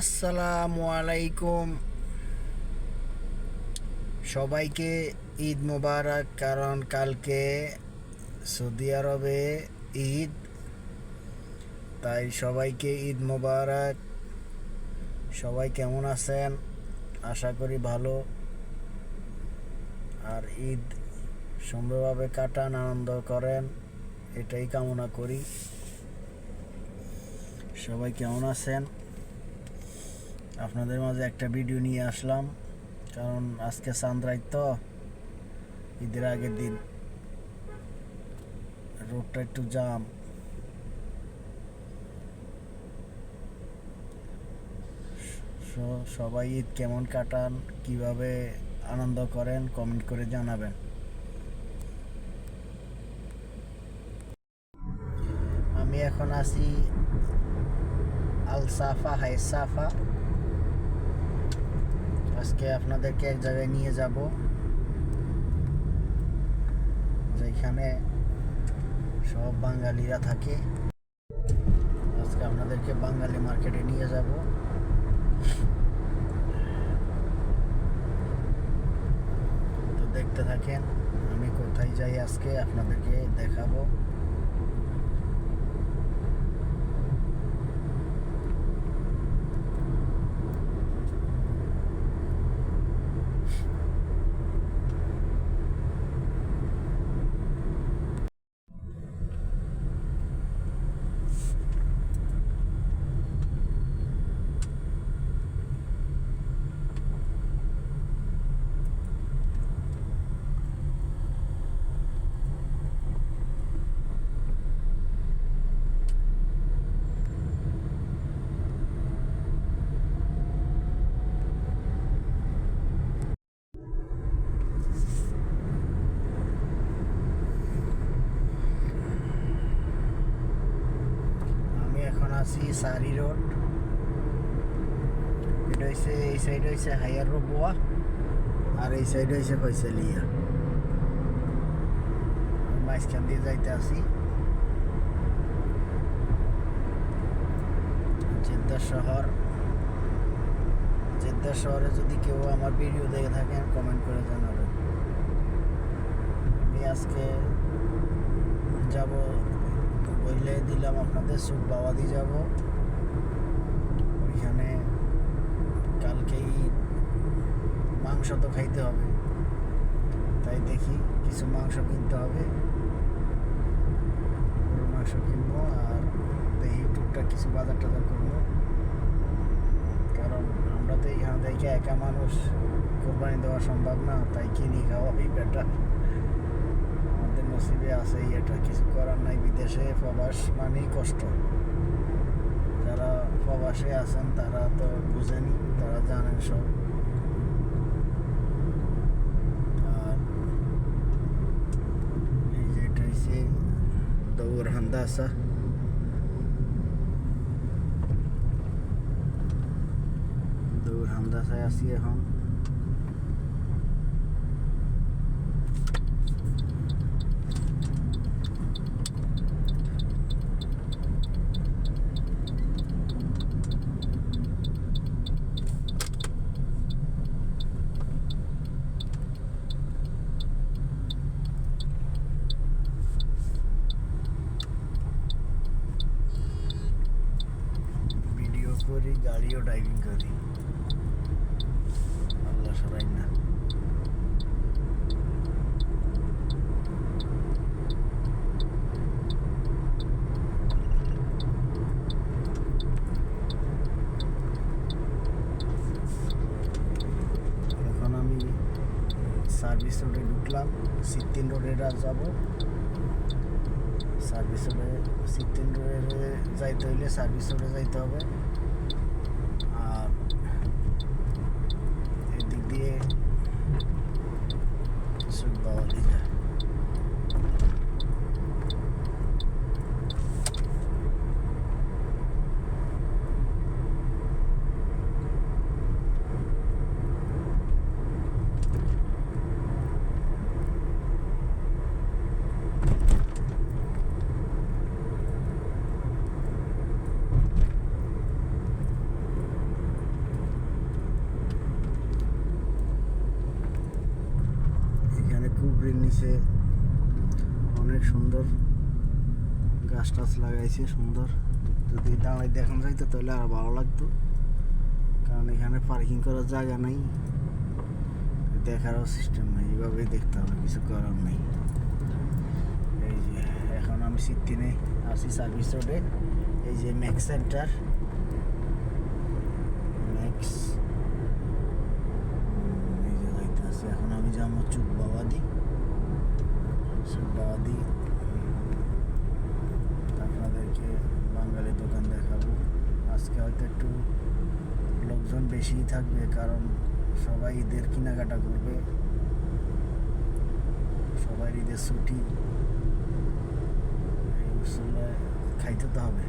আসসালামু আলাইকুম সবাইকে ঈদ মোবারক, কারণ কালকে সৌদি আরবে ঈদ, তাই সবাইকে ঈদ মোবারক। সবাই কেমন আছেন? আশা করি ভালো। আর ঈদ সুন্দরভাবে কাটান, আনন্দ করেন, এটাই কামনা করি। সবাই কেমন আছেন? আপনাদের মাঝে একটা ভিডিও নিয়ে আসলাম। কারণ আজকে চান্দ্রাই তো ঈদের আগের দিন। রোডটা একটু জাম। সবাই ঈদ কেমন কাটান, কীভাবে আনন্দ করেন কমেন্ট করে জানাবেন। আমি এখন আছি আল সাফা, হাই সাফা। আজকে আপনাদেরকে এক জায়গায় নিয়ে যাব, যেখানে সব বাঙালিরা থাকে। আজকে আপনাদেরকে বাঙালি মার্কেটে নিয়ে যাব। তো দেখতে থাকেন, আমি কোথায় যাই আজকে আপনাদেরকে দেখাবো আমি এখন আছি সারি রোড এটা হচ্ছে এই সাইড হচ্ছে হাইয়ার রোবোয়া আর এই সাইড হচ্ছে ফয়সালিয়া মাঝখান দিয়ে যাইতে আছি। জেদ্দা শহর জেদ্দা শহরে যদি কেউ আমার ভিডিও দেখে থাকেন কমেন্ট করে জানাবেন আমি আজকে যাব বললে দিলাম আপনাদের সুখ, বাবাদি যাব। ওইখানে কালকেই মাংস তো খাইতে হবে। তাই দেখি কিছু মাংস কিনতে হবে। গরুর মাংস কিনবো আর দেখি টুকটাক কিছু বাজার টাজার করব। কারণ আমরা তো এখান থেকে একা মানুষ, কোরবানি দেওয়া সম্ভব না, তাই কিনি খাওয়াই বেটার নসিবে আছে এটা কিছু করার নাই, বিদেশে প্রবাস মানেই কষ্ট। যারা প্রবাসে আছেন, তারা তো বুঝেনি, তারা জানেন সব। আর এই যে এটা হচ্ছে দৌড় হান্দাসা দৌড় হান্দাসায় আছি এখন ভিডিও করি গাড়িও ড্রাইভিং করি। আল্লাহ সবাই না এখন আমি সার্ভিস রোডে ঢুকলাম, সিদ্দিন রোডে যাব। সার্ভিস রোডে সিদ্দিন রোডে যাইতে হইলে সার্ভিস রোডে যাইতে হবে আর এদিক দিয়ে সুখ বাবা হচ্ছে অনেক সুন্দর গাছ টাছ লাগাইছে, সুন্দর। যদি দাঁড়াই দেখানো যাইতো তাহলে আরও ভালো লাগতো। কারণ এখানে পার্কিং করার জায়গা নাই, দেখারও সিস্টেম নাই এইভাবেই দেখতে হবে, কিছু করার নেই। এই যে, এখন আমি সিদ্দিনে আছি সার্ভিস রোডে এই যে ম্যাক্স সেন্টার ম্যাক্স এই যে আছে, এখন আমি যাব চুপ বাবাদি। বাবাদি আপনাদেরকে বাঙালি দোকান দেখাবো। আজকে হয়তো একটু লোকজন বেশিই থাকবে, কারণ সবাই ঈদের কেনাকাটা করবে। সবাই ঈদের ছুটি। খাইতে তো হবে।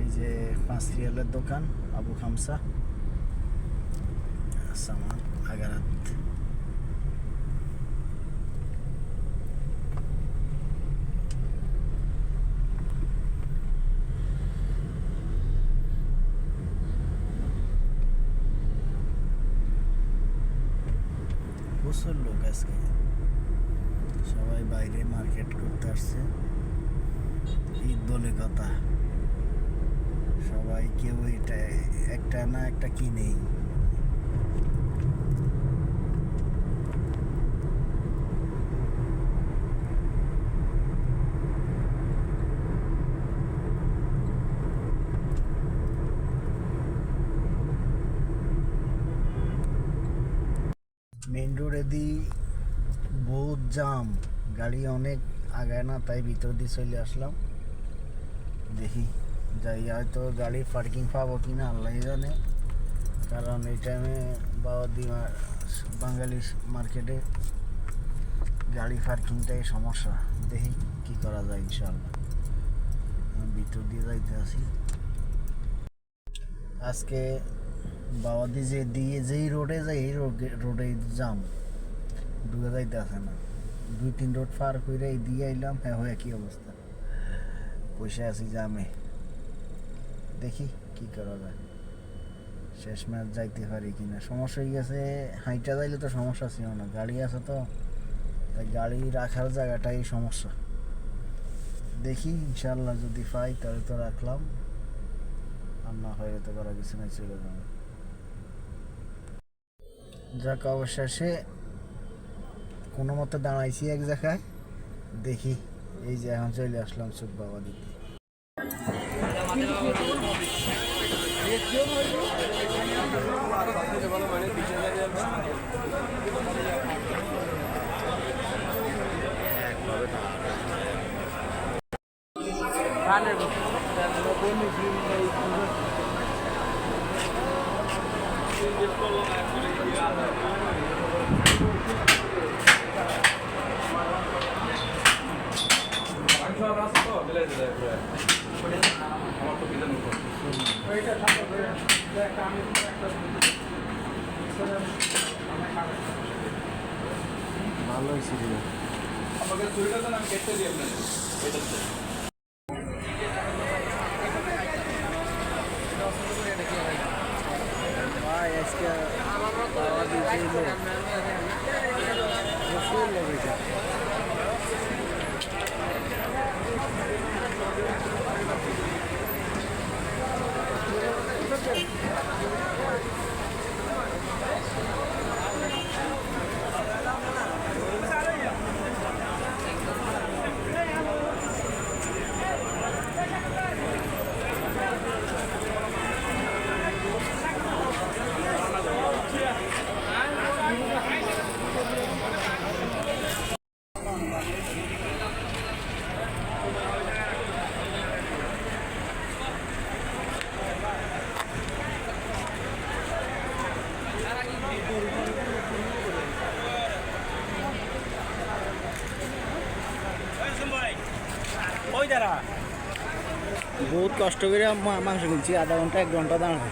এই যে পাঁচ রিয়ালের দোকান, আবু খামসা সামান আগারাত প্রচুর লোক আজকে সবাই বাইরে মার্কেট করতে আসছে ঈদ বলে কথা সবাই কেউ এটা একটা না একটা কিনেই মেন দি বহুত জাম গাড়ি অনেক আগায় না, তাই ভিতর দিয়ে চলে আসলাম। দেখি, যাই, হয়তো গাড়ি পার্কিং পাবো কি না আল্লাহ জানে। কারণ এই টাইমে বাবাদি বাঙালি মার্কেটে গাড়ি পার্কিংটাই সমস্যা। দেখি কি করা যায় ইনশাল্লাহ ভিতর দিয়ে যাইতে আছি আজকে বাবাদি যে দিয়ে যেই রোডে যাই এই রোডে জাম ঢুকে যাইতে আসে না। দুই, তিন রোড পার করে দিয়ে আইলাম হ্যাঁ হয়ে কি অবস্থা। পয়সা আছি জামে দেখি কি করা যায়। শেষ ম্যাচ যাইতে পারি কিনা। সমস্যা হয়ে গেছে হাইটা যাইলে তো সমস্যা ছিল না। গাড়ি আছে তো, তাই গাড়ি রাখার জায়গাটাই সমস্যা। দেখি ইনশাল্লাহ যদি পাই, তাহলে তো রাখলাম। আর না হয় তো করা কিছু না চলে যাবে। যাক, অবশেষে কোনো মতো দাঁড়াইছি এক জায়গায় দেখি এই যে এখন চলে আসলাম সুখ বাবা দিতে। ভালো হয়েছে রে। ভাই আজকে বাবা দিয়েছে লোক প্রচুর লোক এটা ওই দাঁড়া বহুত কষ্ট করে মাংস কিনছি আধা ঘণ্টা এক ঘণ্টা দাঁড়ানো